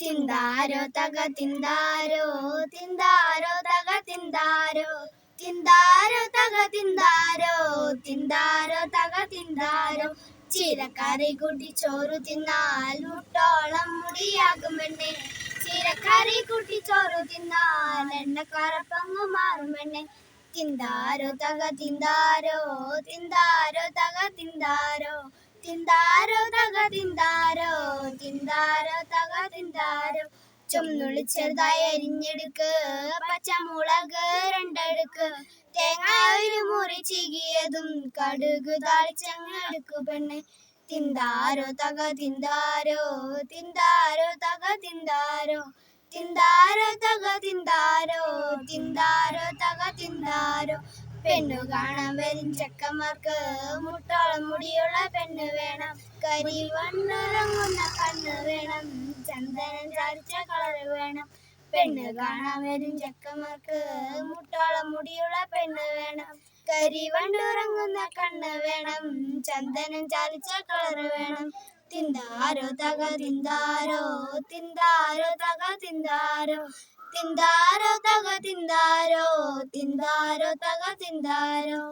തിന്താരോ തക തിന്താരോ തിന്താരോ തക തിന്താരോ തിന്താരോ തക തിന്താരോ തിന്താരോ തക തിന്താരോ ചീരക്കറി കൂട്ടി ചോറ് തിന്നാൽ മുട്ടോളം മുടിയാകും പെണ്ണെ കൂട്ടി ചോറ് തിന്നാൽ എണ്ണക്കറപ്പങ്ങ് മാറും തിന്താരോ തക തിന്താരോ തിന്താരോ തക തിന്താരോ തിന്താരോ തക തിന്താരോ തിന്താരോ തക തിന്താരോ. ചുമന്നുള്ളി ചെറുതായി അരിഞ്ഞെടുക്ക് പച്ചമുളക് രണ്ടെടുക്ക്. തേങ്ങ ഒരു മുറി ചീകിയതും കടുക് താളിച്ചങ്ങെടുക്കു പെണ്ണെ. തിന്താരോ തക തിന്താരോ തിന്താരോ തക തിന്താരോ. തിന്താരോ തക തിന്താരോ തിന്താരോ തക തിന്താരോ. പെണ്ണു കാണാൻ വരും ചെക്കന്മാർക്ക്. മുട്ടോളം മുടിയുള്ള പെണ്ണ് വേണം. കരി വണ്ണുറങ്ങുന്ന കണ്ണ് വേണം. ചന്ദനം ചാരിച്ച കളറ് വേണം. പെണ്ണ് കാണാൻ വരും ചെക്കന്മാർക്ക്. മുട്ടോളം മുടിയുള്ള പെണ്ണ് വേണം. കരി വണ്ടുറങ്ങുന്ന കണ്ണ് വേണം. ചന്ദനം ചാലിച്ച കളറ് വേണം. തിന്താരോ തക തിന്താരോ തിന്താരോ തക തിന്താരോ തിന്താരോ തക തിന്താരോ തക തിന്താരോ